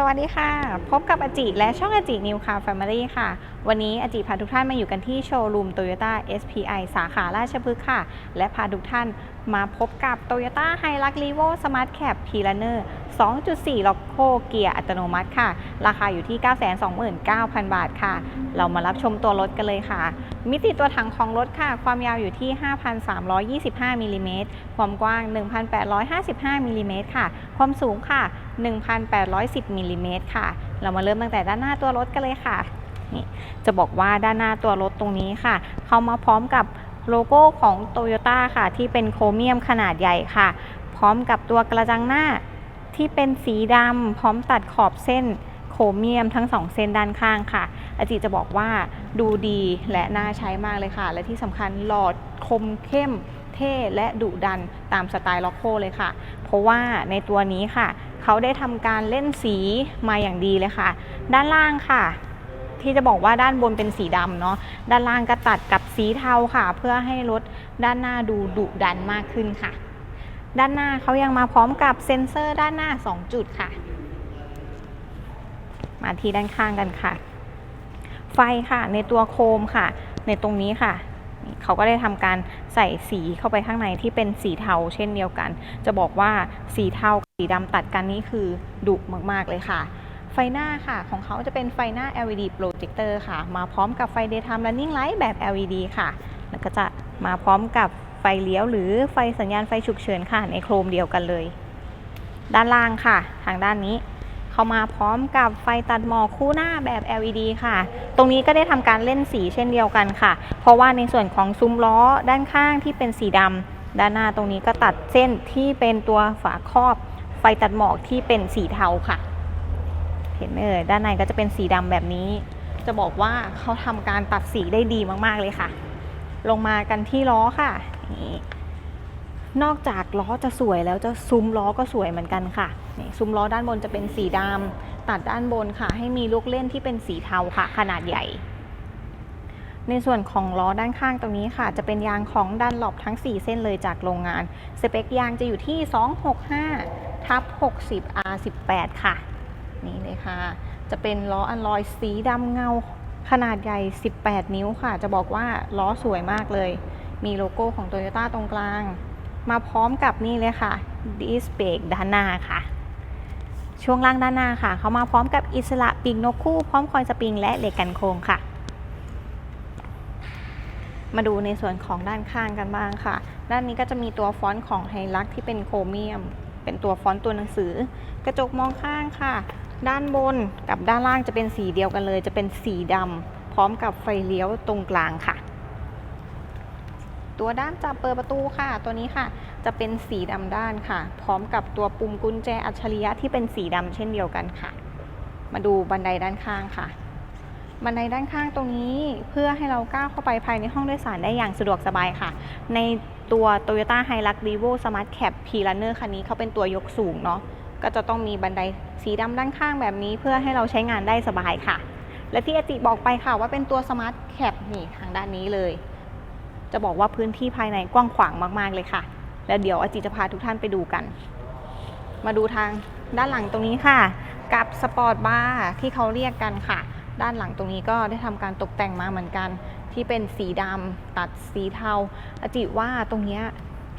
สวัสดีค่ะ พบกับอาจิและช่องอาจินิวคาร์แฟมิลี่ค่ะ วันนี้อาจิพาทุกท่านมาอยู่กันที่โชว์รูม Toyota SPI สาขาราชพฤกษ์ค่ะ และพาทุกท่านมาพบกับ Toyota Hilux Revo Smart Cab p l a n e r 2.4 ล็อกโคเกียร์อัตโนมัติค่ะ ราคาอยู่ที่ 929,000 บาทค่ะ เรามารับชมตัวรถกันเลยค่ะ มิติตัวถังของรถค่ะ ความยาวอยู่ที่ 5,325มิลลิเมตรความกว้าง 1,855มิลลิเมตรค่ะ ความสูงค่ะ 1,810มิลลิเมตรค่ะ เรามาเริ่มตั้งแต่ด้านหน้าตัวรถกันเลยค่ะนี่จะบอกว่าด้านหน้าตัวรถตรงนี้ค่ะ เข้ามาพร้อมกับโลโก้ของ Toyota ค่ะ ที่เป็นโครเมียมขนาดใหญ่ค่ะ พร้อมกับตัวกระจังหน้า ที่เป็นสีดำพร้อมตัดขอบเส้นโครเมียมทั้งสองเส้นด้านข้างค่ะ อาจิจะบอกว่าดูดีและน่าใช้มากเลยค่ะ และที่สำคัญหลอดคมเข้มเท่และดุดันตามสไตล์ล็อกโคเลยค่ะ เพราะว่าในตัวนี้ค่ะ เขาได้ทำการเล่นสีมาอย่างดีเลยค่ะ ด้านล่างค่ะ ที่จะบอกว่าด้านบนเป็นสีดำเนาะด้านล่างก็ตัดกับสีเทาค่ะ เพื่อให้รถด้านหน้าดูดุดันมากขึ้นค่ะ ด้านหน้าเขายังมาพร้อมกับเซ็นเซอร์ด้านหน้า 2 จุดค่ะ มาที่ด้านข้างกันค่ะ ไฟค่ะในตัวโคมค่ะ ในตรงนี้ค่ะเขาก็ได้ทำการใส่สีเข้าไปข้างในที่เป็นสีเทาเช่นเดียวกัน จะบอกว่าสีเทาสีดำตัดกันนี่คือดุมากๆเลยค่ะ ไฟหน้าค่ะ ของเขาจะเป็นไฟหน้า LED projector ค่ะ มาพร้อมกับไฟ daytime running light แบบ LED ค่ะ แล้วก็จะมาพร้อมกับ ฟเลี้ยว หรือไฟสัญญาณไฟฉุกเฉินค่ะ ในโครมเดียวกันเลย ด้านล่างค่ะ ทางด้านนี้เข้ามาพร้อมกับไฟตัดหมอกคู่หน้าแบบ LED ค่ะ ตรงนี้ก็ได้ทำการเล่นสีเช่นเดียวกันค่ะ เพราะว่าในส่วนของซุ้มล้อด้านข้างที่เป็นสีดำด้านหน้าตรงนี้ก็ตัดเส้นที่เป็นตัวฝาครอบ ไฟตัดหมอกที่เป็นสีเทาค่ะ เห็นไหมเอ่ยด้านในก็จะเป็นสีดำแบบนี้ จะบอกว่าเขาทำการตัดสีได้ดีมากๆเลยค่ะ ลงมากันที่ล้อค่ะ นี่นอกจากล้อจะสวยแล้วจะซุ้มล้อก็สวยเหมือนกันค่ะนี่ซุ้มล้อด้านบนจะเป็นสีดำตัดด้านบนค่ะ ให้มีลูกเล่นที่เป็นสีเทาค่ะ ขนาดใหญ่ ในส่วนของล้อด้านข้างตรงนี้ค่ะ จะเป็นยางของดันหลบทั้ง 4 เส้นเลยจากโรงงาน สเปคยางจะอยู่ที่ 265ทับ60 R18 ค่ะ นี่เลยค่ะ จะเป็นล้ออันลอยสีดำเงาขนาดใหญ่ 18 นิ้วค่ะ จะบอกว่าล้อสวยมากเลย มีโลโก้ของ Toyota ตรงกลาง มาพร้อมกับนี่เลยค่ะดิสเบรกด้านหน้าค่ะ ช่วงล่างด้านหน้าค่ะ เขามาพร้อมกับอิสระปีกนกคู่ พร้อมคอยสปริงและเหล็กกันโค้งค่ะ มาดูในส่วนของด้านข้างกันบ้างค่ะ ด้านนี้ก็จะมีตัวฟอนต์ของไฮลักที่เป็นโครเมียม เป็นตัวฟอนต์ตัวหนังสือ กระจกมองข้างค่ะ ด้านบนกับด้านล่างจะเป็นสีเดียวกันเลย จะเป็นสีดำพร้อมกับไฟเลี้ยวตรงกลางค่ะ ตัวด้านจับเปิดประตูค่ะ ตัวนี้ค่ะ จะเป็นสีดำด้านค่ะ พร้อมกับตัวปุ่มกุญแจอัจฉริยะที่เป็นสีดำเช่นเดียวกันค่ะ มาดูบันไดด้านข้างค่ะบันไดด้านข้างตรงนี้เพื่อให้เราก้าวเข้าไปภายในห้องโดยสารได้อย่างสะดวกสบายค่ะ ในตัว Toyota Hilux Revo Smart Cab p l a n e r คันนี้เขาเป็นตัวยกสูงเนาะก็จะต้องมีบันไดสีดำด้านข้างแบบนี้ เพื่อให้เราใช้งานได้สบายค่ะ และที่อาจิบอกไปค่ะว่าเป็นตัว Smart Cab นี่ทางด้านนี้เลย จะบอกว่าพื้นที่ภายในกว้างขวางมาก ๆ เลยค่ะ แล้วเดี๋ยวอาจิจะพาทุกท่านไปดูกัน มาดูทางด้านหลังตรงนี้ค่ะ กับสปอร์ตบาร์ที่เขาเรียกกันค่ะ ด้านหลังตรงนี้ก็ได้ทำการตกแต่งมาเหมือนกัน ที่เป็นสีดำตัดสีเทาอาจิว่าตรงนี้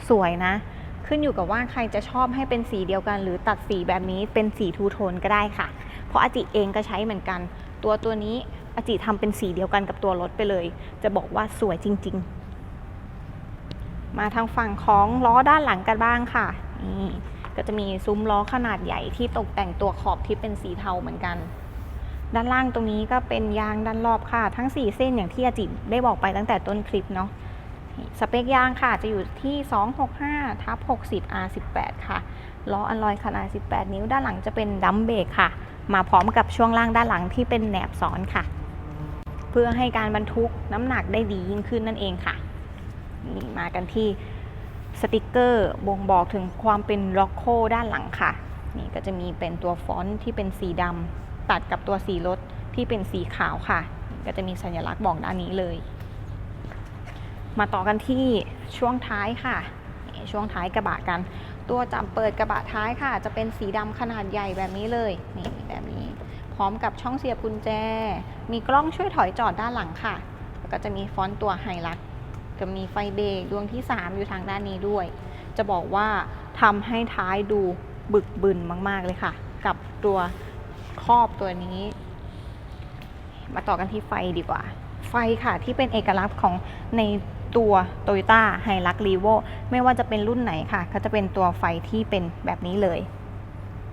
สวยนะ ขึ้นอยู่กับว่าใครจะชอบให้เป็นสีเดียวกัน หรือตัดสีแบบนี้เป็นสีทูโทนก็ได้ค่ะ เพราะอาจิเองก็ใช้เหมือนกัน ตัวตัวนี้อาจิทำเป็นสีเดียวกันกับตัวรถไปเลย จะบอกว่าสวยจริง ๆ มาทางฝั่งของล้อด้านหลังกันบ้างค่ะนี่ก็จะมีซุ้มล้อขนาดใหญ่ที่ตกแต่งตัวขอบที่เป็นสีเทาเหมือนกัน ด้านล่างตรงนี้ก็เป็นยางด้านรอบค่ะ ทั้ง 4 เส้นอย่างที่อาจิได้บอกไปตั้งแต่ต้นคลิปเนาะสเปคยางค่ะจะอยู่ที่ 265ทับ60 R18 ค่ะล้ออันลอยขนาด 18 นิ้วด้านหลังจะเป็นดัมเบรกค่ะ มาพร้อมกับช่วงล่างด้านหลังที่เป็นแหนบซ้อนค่ะ เพื่อให้การบรรทุกน้ำหนักได้ดียิ่งขึ้นนั่นเองค่ะ มากันที่สติกเกอร์บ่งบอกถึงความเป็นล็อกโคด้านหลังค่ะ นี่ก็จะมีเป็นตัวฟอนต์ที่เป็นสีดำตัดกับตัวสีรถที่เป็นสีขาวค่ะ ก็จะมีสัญลักษณ์บอกด้านนี้เลย มาต่อกันที่ช่วงท้ายค่ะ ช่วงท้ายกระบะกัน ตัวจับเปิดกระบะท้ายค่ะ จะเป็นสีดำขนาดใหญ่แบบนี้เลยนี่แบบนี้ พร้อมกับช่องเสียบกุญแจ มีกล้องช่วยถอยจอดด้านหลังค่ะ แล้วก็จะมีฟอนต์ตัวไฮลัก จะมีไฟเบรกดวงที่ 3 อยู่ทางด้านนี้ด้วย จะบอกว่าทำให้ท้ายดูบึกบึนมาก ๆ เลยค่ะ กับตัวครอบตัวนี้ มาต่อกันที่ไฟดีกว่า ไฟค่ะที่เป็นเอกลักษณ์ของในตัว Toyota h i l u x r e v o ไม่ว่าจะเป็นรุ่นไหนค่ะ ก็จะเป็นตัวไฟที่เป็นแบบนี้เลย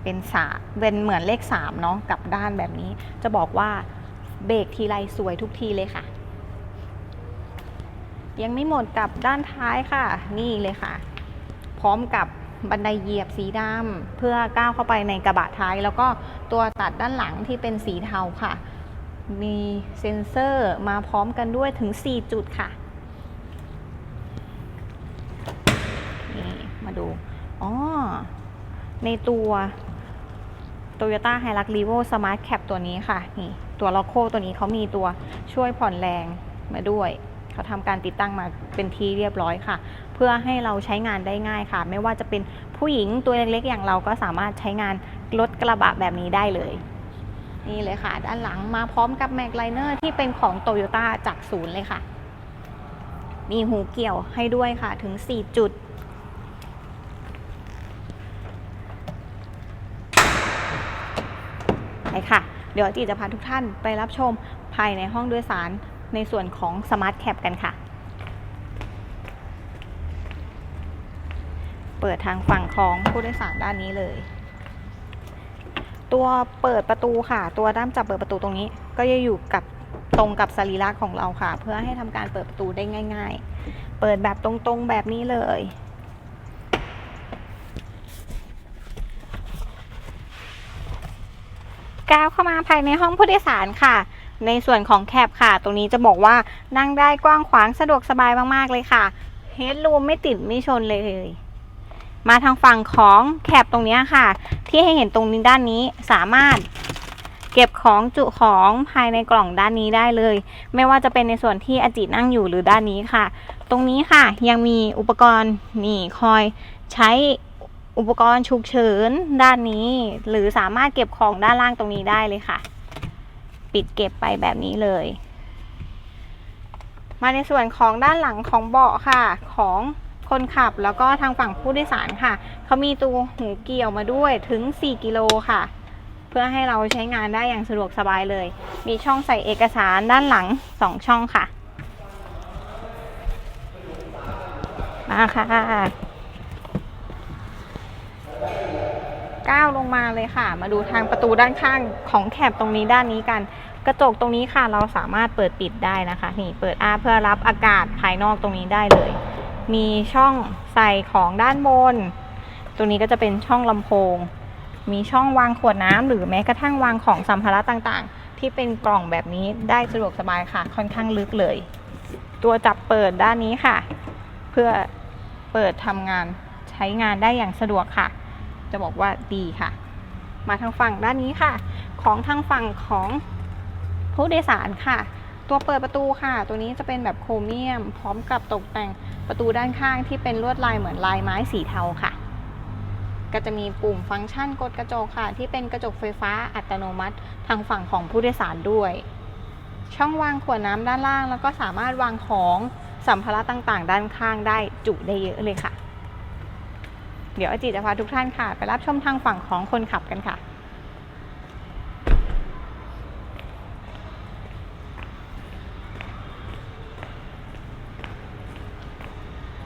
เป็นสาเป็นเหมือนเลข3เนาะกับด้านแบบนี้ จะบอกว่าเบรกทีไรสวยทุกทีเลยค่ะ ยังไม่หมดกับด้านท้ายค่ะ นี่เลยค่ะ พร้อมกับบันไดเหยียบสีดำเพื่อก้าวเข้าไปในกระบะท้าย แล้วก็ตัวตัดด้านหลังที่เป็นสีเทาค่ะ มีเซ็นเซอร์มาพร้อมกันด้วยถึง 4 จุดค่ะนี่มาดูอ๋อในตัว Toyota h i l u x r e v o Smart Cap ตัวนี้ค่ะนี่ตัวล็อกโคตัวนี้เขามีตัวช่วยผ่อนแรงมาด้วย เขาทำการติดตั้งมาเป็นที่เรียบร้อยค่ะ เพื่อให้เราใช้งานได้ง่ายค่ะ ไม่ว่าจะเป็นผู้หญิงตัวเล็กๆ อย่างเราก็สามารถใช้งานรถกระบะแบบนี้ได้เลย นี่เลยค่ะ ด้านหลังมาพร้อมกับแม็กไลเนอร์ที่เป็นของโตโยต้าจากศูนย์เลยค่ะ มีหูเกี่ยวให้ด้วยค่ะถึง 4 จุดไปค่ะ เดี๋ยวจีจะพาทุกท่านไปรับชมภายในห้องโดยสาร ในส่วนของ Smart Cap กันค่ะ เปิดทางฝั่งของผู้โดยสารด้านนี้เลย ตัวเปิดประตูค่ะ ตัวด้ามจับเปิดประตูตรงนี้ ก็จะอยู่กับตรงกับสรีระของเราค่ะ เพื่อให้ทำการเปิดประตูได้ง่าย ๆ เปิดแบบตรงๆแบบนี้เลยก้าวเข้ามาภายในห้องผู้โดยสารค่ะ ในส่วนของแคบค่ะ ตรงนี้จะบอกว่านั่งได้กว้างขวางสะดวกสบายมากๆเลยค่ะเฮดรูมไม่ติดไม่ชนเลย มาทางฝั่งของแคบตรงนี้ค่ะ ที่ให้เห็นตรงนี้ด้านนี้สามารถเก็บของจุของภายในกล่องด้านนี้ได้เลย ไม่ว่าจะเป็นในส่วนที่อาจินั่งอยู่หรือด้านนี้ค่ะ ตรงนี้ค่ะยังมีอุปกรณ์นี่คอยใช้อุปกรณ์ฉุกเฉินด้านนี้ หรือสามารถเก็บของด้านล่างตรงนี้ได้เลยค่ะ ปิดเก็บไปแบบนี้เลย มาในส่วนของด้านหลังของเบาะค่ะของคนขับแล้วก็ทางฝั่งผู้โดยสารค่ะ เขามีตัวหูเกี่ยวมาด้วยถึง 4 กิโลค่ะ เพื่อให้เราใช้งานได้อย่างสะดวกสบายเลย มีช่องใส่เอกสารด้านหลัง 2 ช่องค่ะ มาค่ะก้าวลงมาเลยค่ะ มาดูทางประตูด้านข้างของแคบตรงนี้ด้านนี้กัน กระจกตรงนี้ค่ะเราสามารถเปิดปิดได้นะคะนี่เปิดอ้าเพื่อรับอากาศภายนอกตรงนี้ได้เลย มีช่องใส่ของด้านบน ตรงนี้ก็จะเป็นช่องลำโพง มีช่องวางขวดน้ำหรือแม้กระทั่งวางของสัมภาระต่างๆ ที่เป็นกล่องแบบนี้ได้สะดวกสบายค่ะ ค่อนข้างลึกเลย ตัวจับเปิดด้านนี้ค่ะ เพื่อเปิดทำงานใช้งานได้อย่างสะดวกค่ะ จะบอกว่าดีค่ะ มาทางฝั่งด้านนี้ค่ะ ของทางฝั่งของ ผู้โดยสารค่ะ ตัวเปิดประตูค่ะ ตัวนี้จะเป็นแบบโครเมียม พร้อมกับตกแต่งประตูด้านข้างที่เป็นลวดลายเหมือนลายไม้สีเทาค่ะ ก็จะมีปุ่มฟังก์ชันกดกระจกค่ะ ที่เป็นกระจกไฟฟ้าอัตโนมัติทางฝั่งของผู้โดยสารด้วย ช่องวางขวดน้ำด้านล่าง แล้วก็สามารถวางของสัมภาระต่างๆ ด้านข้างได้จุได้เยอะเลยค่ะ เดี๋ยวอจิจะพาทุกท่านค่ะ ไปรับชมทางฝั่งของคนขับกันค่ะ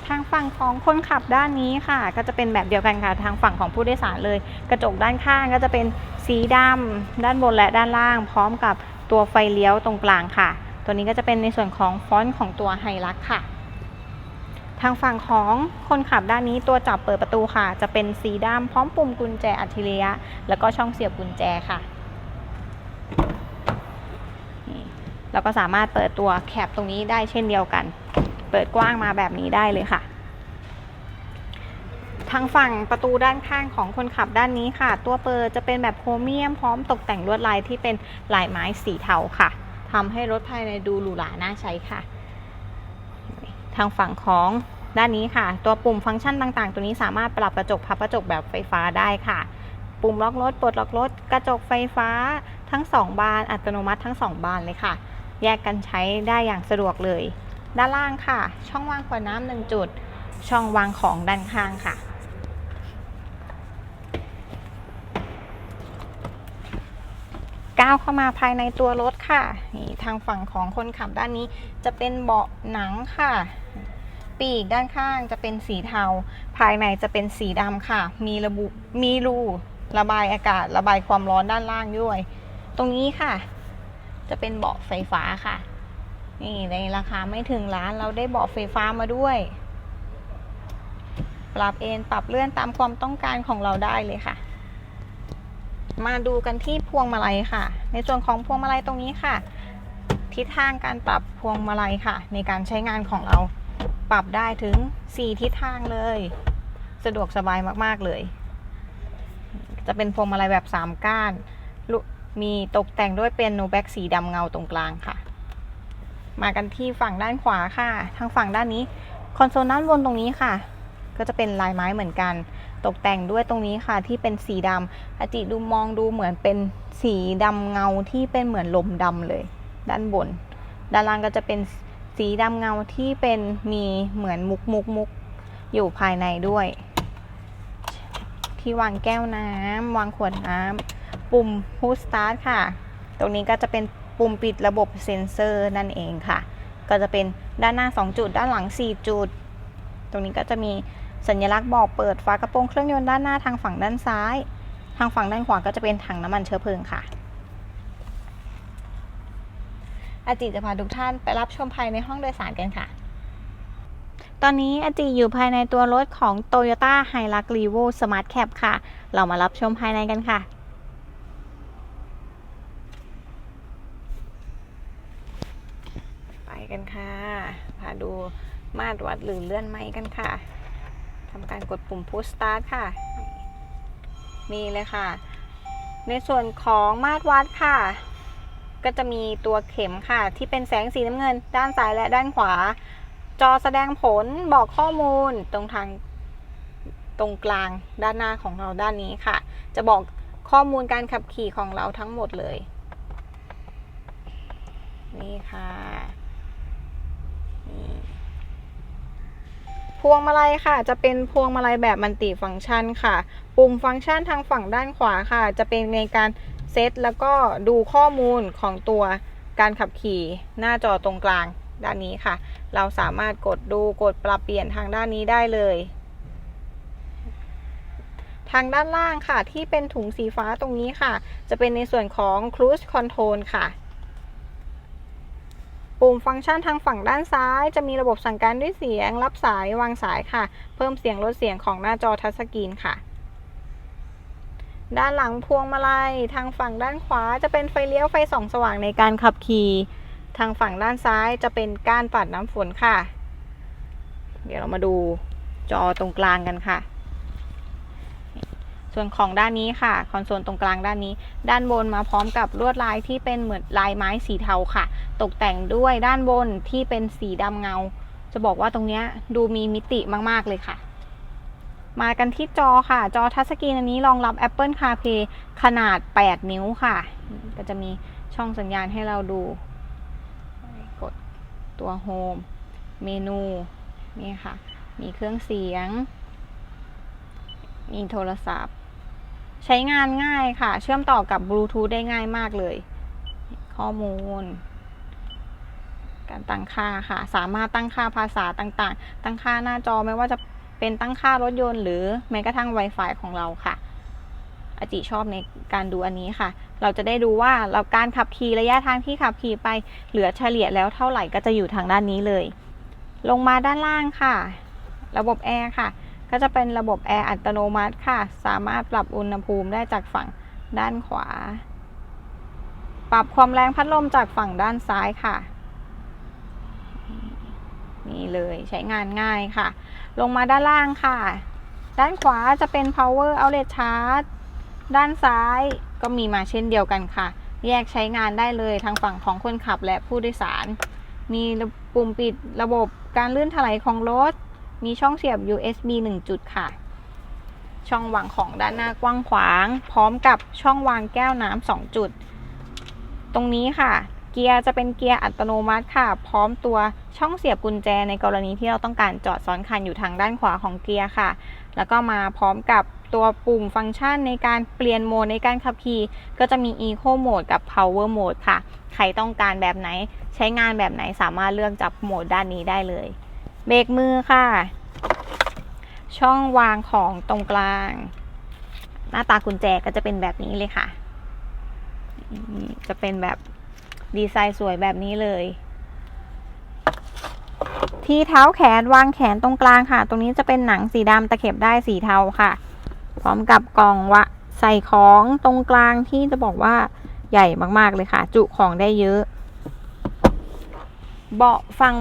ทาง ฝั่งของคนขับด้านนี้ค่ะ ก็จะเป็นแบบเดียวกันค่ะทางฝั่งของผู้โดยสารเลย กระจกด้านข้างก็จะเป็นสีดำด้านบนและด้านล่าง พร้อมกับตัวไฟเลี้ยวตรงกลางค่ะ ตัวนี้ก็จะเป็นในส่วนของฟอนต์ของตัวไฮลักค่ะทางฝั่งของคนขับด้านนี้ตัวจับเปิดประตูค่ะ จะเป็นสีดำพร้อมปุ่มกุญแจอัจฉริยะ แล้วก็ช่องเสียบกุญแจค่ะแล้วก็สามารถเปิดตัวแคปตรงนี้ได้เช่นเดียวกัน เปิดกว้างมาแบบนี้ได้เลยค่ะ ทางฝั่งประตูด้านข้างของคนขับด้านนี้ค่ะ ตัวเปิดจะเป็นแบบโครเมียมพร้อมตกแต่งลวดลายที่เป็นลายไม้สีเทาค่ะทำให้รถภายในดูหรูหราน่าใช้ค่ะ ทางฝั่งของด้านนี้ค่ะ ตัวปุ่มฟังก์ชันต่างๆ ตัวนี้สามารถปรับกระจกพับกระจกแบบไฟฟ้าได้ค่ะ ปุ่มล็อกรถปลดล็อกรถกระจกไฟฟ้าทั้ง 2 บานอัตโนมัติทั้ง 2 บานเลยค่ะ แยกกันใช้ได้อย่างสะดวกเลย ด้านล่างค่ะ ช่องวางขวดน้ำหนึ่งจุด ช่องวางของด้านข้างค่ะ ก้าวเข้ามาภายในตัวรถค่ะนี่ทางฝั่งของคนขับด้านนี้จะเป็นเบาะหนังค่ะ ปีกด้านข้างจะเป็นสีเทา ภายในจะเป็นสีดำค่ะ มีระบุมีรูระบายอากาศระบายความร้อนด้านล่างด้วย ตรงนี้ค่ะ จะเป็นเบาะไฟฟ้าค่ะ นี่ในราคาไม่ถึงล้านเราได้เบาะไฟฟ้ามาด้วย ปรับเอนปรับเลื่อนตามความต้องการของเราได้เลยค่ะ มาดูกันที่พวงมาลัยค่ะ ในส่วนของพวงมาลัยตรงนี้ค่ะ ทิศทางการปรับพวงมาลัยค่ะ ในการใช้งานของเราปรับได้ถึง 4 ทิศทางเลย สะดวกสบายมากๆเลย จะเป็นพวงมาลัยแบบ 3 ก้าน มีตกแต่งด้วยเป็นโนแบ็กสีดำเงาตรงกลางค่ะ มากันที่ฝั่งด้านขวาค่ะ ทางฝั่งด้านนี้ คอนโซลด้านบนตรงนี้ค่ะ ก็จะเป็นลายไม้เหมือนกัน ตกแต่งด้วยตรงนี้ค่ะที่เป็นสีดำอาจิดูมองดูเหมือนเป็นสีดำเงาที่เป็นเหมือนลมดำเลย ด้านบน ด้านล่างก็จะเป็นสีดำเงาที่เป็นมีเหมือนมุกมุกมุกอยู่ภายในด้วย ที่วางแก้วน้ำวางขวดน้ำปุ่ม push start ค่ะ ตรงนี้ก็จะเป็นปุ่มปิดระบบเซ็นเซอร์นั่นเองค่ะ ก็จะเป็นด้านหน้า 2 จุด ด้านหลัง 4 จุด ตรงนี้ก็จะมี สัญลักษณ์บอกเปิดฝากระโปรงเครื่องยนต์ด้านหน้าทางฝั่งด้านซ้าย ทางฝั่งด้านขวาก็จะเป็นถังน้ำมันเชื้อเพลิงค่ะ อาจิจะพาทุกท่านไปรับชมภายในห้องโดยสารกันค่ะ ตอนนี้อาจิอยู่ภายในตัวรถของ Toyota Hilux Revo Smart Cab ค่ะ เรามารับชมภายในกันค่ะไปกันค่ะ พาดูมาตรวัดหรือเลื่อนไม้กันค่ะำการกดปุ่ม push start ค่ะนี่เลยค่ะ ในส่วนของมาตรวัดค่ะ ก็จะมีตัวเข็มค่ะ ที่เป็นแสงสีน้ำเงิน ด้านซ้ายและด้านขวา จอแสดงผลบอกข้อมูลตรงทางตรงกลางด้านหน้าของเราด้านนี้ค่ะ จะบอกข้อมูลการขับขี่ของเราทั้งหมดเลย นี่ค่ะนี่ พวงมาลัยค่ะ จะเป็นพวงมาลัยแบบมัลติฟังก์ชันค่ะ ปุ่มฟังก์ชันทางฝั่งด้านขวาค่ะ จะเป็นในการเซตแล้วก็ดูข้อมูลของตัวการขับขี่หน้าจอตรงกลางด้านนี้ค่ะ เราสามารถกดดูกดปรับเปลี่ยนทางด้านนี้ได้เลย ทางด้านล่างค่ะที่เป็นถุงสีฟ้าตรงนี้ค่ะ จะเป็นในส่วนของ Cruise Control ค่ะ ปุ่มฟังก์ชันทางฝั่งด้านซ้าย จะมีระบบสั่งการด้วยเสียง รับสายวางสายค่ะ เพิ่มเสียงลดเสียงของหน้าจอทัชสกรีนค่ะ ด้านหลังพวงมาลัยทางฝั่งด้านขวาจะเป็นไฟเลี้ยวไฟส่องสว่างในการขับขี่ทางฝั่งด้านซ้ายจะเป็นก้านปัดน้ำฝนค่ะ เดี๋ยวเรามาดูจอตรงกลางกันค่ะ ส่วนของด้านนี้ค่ะ คอนโซลตรงกลางด้านนี้ ด้านบนมาพร้อมกับลวดลายที่เป็นเหมือนลายไม้สีเทาค่ะ ตกแต่งด้วยด้านบนที่เป็นสีดำเงา จะบอกว่าตรงเนี้ยดูมีมิติมากๆเลยค่ะ มากันที่จอค่ะ จอทัชสกรีนอันนี้รองรับ Apple CarPlay ขนาด 8 นิ้วค่ะ ก็จะมีช่องสัญญาณให้เราดู กดตัว Home เมนู นี่ค่ะ มีเครื่องเสียง มีโทรศัพท์ ใช้งานง่ายค่ะ เชื่อมต่อกับบลูทูธได้ง่ายมากเลย ข้อมูล การตั้งค่าค่ะ สามารถตั้งค่าภาษาต่างๆ ตั้งค่าหน้าจอไม่ว่าจะเป็นตั้งค่ารถยนต์ หรือแม้กระทั่ง Wi-Fi ของเราค่ะอาจิชอบในการดูอันนี้ค่ะ เราจะได้ดูว่าเราการขับขี่ระยะทางที่ขับขี่ไปเหลือเฉลี่ยแล้วเท่าไหร่ก็จะอยู่ทางด้านนี้เลย ลงมาด้านล่างค่ะ ระบบแอร์ค่ะ ก็จะเป็นระบบแอร์อัตโนมัติค่ะ สามารถปรับอุณหภูมิได้จากฝั่งด้านขวา ปรับความแรงพัดลมจากฝั่งด้านซ้ายค่ะ นี่เลยใช้งานง่ายค่ะ ลงมาด้านล่างค่ะ ด้านขวาจะเป็น power outlet charge ด้านซ้ายก็มีมาเช่นเดียวกันค่ะ แยกใช้งานได้เลยทางฝั่งของคนขับและผู้โดยสาร มีปุ่มปิดระบบการลื่นถลายของรถ มีช่องเสียบ USB 1 จุดค่ะ ช่องวางของด้านหน้ากว้างขวาง พร้อมกับช่องวางแก้วน้ำ2จุด ตรงนี้ค่ะ เกียร์จะเป็นเกียร์อัตโนมัติค่ะ พร้อมตัวช่องเสียบกุญแจในกรณีที่เราต้องการจอดซ้อนคันอยู่ทางด้านขวาของเกียร์ค่ะ แล้วก็มาพร้อมกับตัวปุ่มฟังก์ชันในการเปลี่ยนโหมดในการขับขี่ก็จะมี Eco Mode กับ Power Mode ค่ะ ใครต้องการแบบไหน ใช้งานแบบไหนสามารถเลือกจับโหมดด้านนี้ได้เลย เบรกมือค่ะ ช่องวางของตรงกลาง หน้าตากุญแจก็จะเป็นแบบนี้เลยค่ะ จะเป็นแบบดีไซน์สวยแบบนี้เลย ที่เท้าแขนวางแขนตรงกลางค่ะ ตรงนี้จะเป็นหนังสีดำตะเข็บได้สีเทาค่ะ พร้อมกับกล่องวะใส่ของตรงกลางที่จะบอกว่าใหญ่มากๆเลยค่ะ จุของได้เยอะ เบาะฝั่ง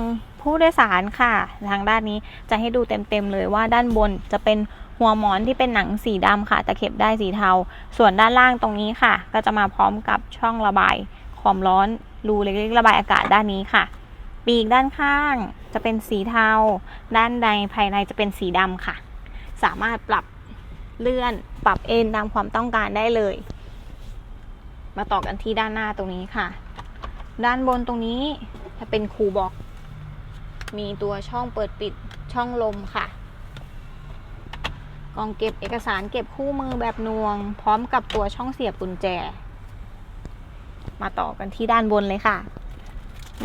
ผู้โดยสารค่ะ ทางด้านนี้จะให้ดูเต็มๆเลยว่าด้านบนจะเป็นหัวหมอนที่เป็นหนังสีดำค่ะตะเข็บได้สีเทา ส่วนด้านล่างตรงนี้ค่ะ ก็จะมาพร้อมกับช่องระบายความร้อนรูเล็กๆระบายอากาศด้านนี้ค่ะ ปีกด้านข้างจะเป็นสีเทา ด้านในภายในจะเป็นสีดำค่ะ สามารถปรับเลื่อนปรับเอนตามความต้องการได้เลย มาต่อกันที่ด้านหน้าตรงนี้ค่ะ ด้านบนตรงนี้จะเป็นคูลบ็อก มีตัวช่องเปิดปิดช่องลมค่ะ กล่องเก็บเอกสารเก็บคู่มือแบบนวง พร้อมกับตัวช่องเสียบกุญแจ มาต่อกันที่ด้านบนเลยค่ะ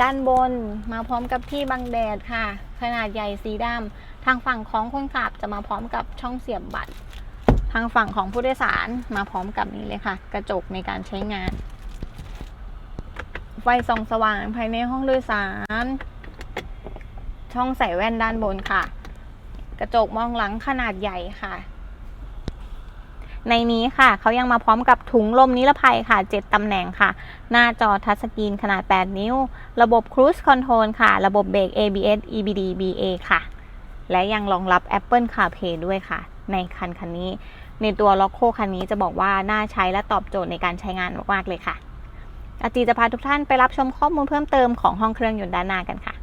ด้านบนมาพร้อมกับที่บังแดดค่ะ ขนาดใหญ่สีดำทางฝั่งของคนขับจะมาพร้อมกับช่องเสียบบัตร ทางฝั่งของผู้โดยสารมาพร้อมกับนี้เลยค่ะ กระจกในการใช้งาน ไฟส่องสว่างภายในห้องโดยสาร ช่องใส่แว่นด้านบนค่ะ กระจกมองหลังขนาดใหญ่ค่ะ ในนี้ค่ะ เขายังมาพร้อมกับถุงลมนิรภัยค่ะ 7ตำแหน่งค่ะ หน้าจอทัชสกรีนขนาด 8 นิ้ว ระบบ Cruise Control ค่ะ ระบบเบรก ABS EBD BA ค่ะ และยังรองรับ Apple CarPlay ด้วยค่ะ ในคันคันนี้ ในตัว l o c o คันนี้จะบอกว่าน่าใช้และตอบโจทย์ในการใช้งานมากๆเลยค่ะอาจีจะพาทุกท่านไปรับชมข้อมูลเพิ่มเติมของห้องเครื่องยนต์ด้านหน้ากันค่ะ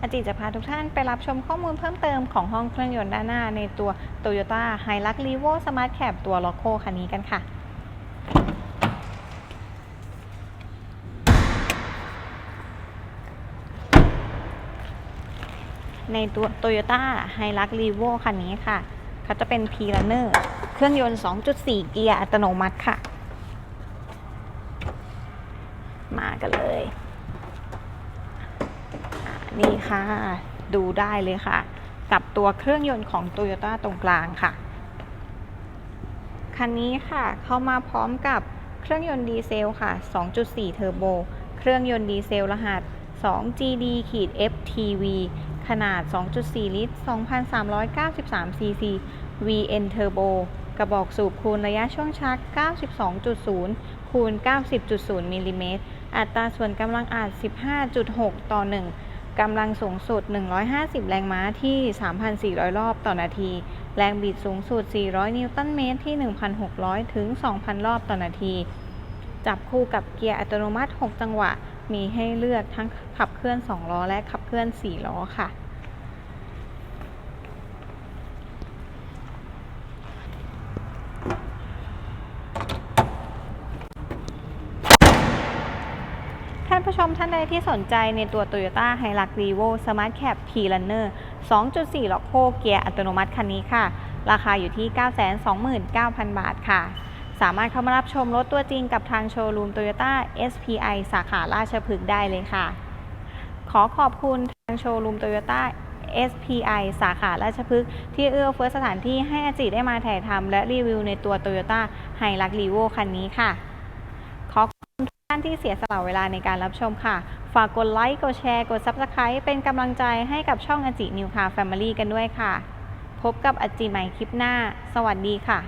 อาจิจะพาทุกท่านไปรับชมข้อมูลเพิ่มเติมของห้องเครื่องยนต์ด้านหน้าในตัว Toyota Hilux Revo Smart Cab ตัว Loco คันนี้กันค่ะในตัว Toyota Hilux Revo คันนี้ค่ะ เขาจะเป็น P-Runner เครื่องยนต์ 2.4 เกียร์อัตโนมัติค่ะ มากันเลยอ่านี่ ค่ะ ดูได้เลยค่ะ กับตัวเครื่องยนต์ของ Toyota ตรงกลางค่ะ คันนี้ค่ะ เข้ามาพร้อมกับเครื่องยนต์ดีเซลค่ะ 2.4 เทอร์โบ เครื่องยนต์ดีเซลรหัส 2GD FTV ขนาด 2.4 ลิตร 2,393ซีซี VN Turbo กระบอกสูบคูณระยะช่วงชัก 92.0 คูณ 90.0มิลลิเมตร อัตราส่วนกำลังอาจ 15.6 ต่อ 1 กำลังสูงสุด 150 แรงม้าที่ 3,400 รอบต่อนาที แรงบิดสูงสุด 400 นิวตันเมตรที่ 1,600 ถึง 2,000 รอบต่อนาที จับคู่กับเกียร์อัตโนมัติ 6 จังหวะ มีให้เลือกทั้งขับเคลื่อน 2 ล้อ และขับเคลื่อน 4 ล้อค่ะ ท่านผู้ ชมท่านใดที่สนใจในตัว Toyota Hilux Revo Smart Cab P-Runner 2.4 ล็อกโคเกียร์อัตโนมัติคันนี้ค่ะ ราคาอยู่ที่ 929,000 บาทค่ะ สามารถเข้ามารับชมรถตัวจริงกับทางโชว์รูม Toyota SPI สาขาราชพฤกษ์ได้เลยค่ะ ขอขอบคุณทางโชว์รูม Toyota SPI สาขาราชพฤกษ์ที่เอื้อเฟื้อสถานที่ให้อาจิได้มาถ่ายทำและรีวิวในตัว Toyota Hilux Revo คันนี้ค่ะ ท่านที่เสียสละเวลาในการรับชมค่ะ ฝากกดไลค์ กดแชร์ กด Subscribe เป็นกำลังใจให้กับช่องอจินิวคา Family กันด้วยค่ะ พบกับอจิใหม่คลิปหน้า สวัสดีค่ะ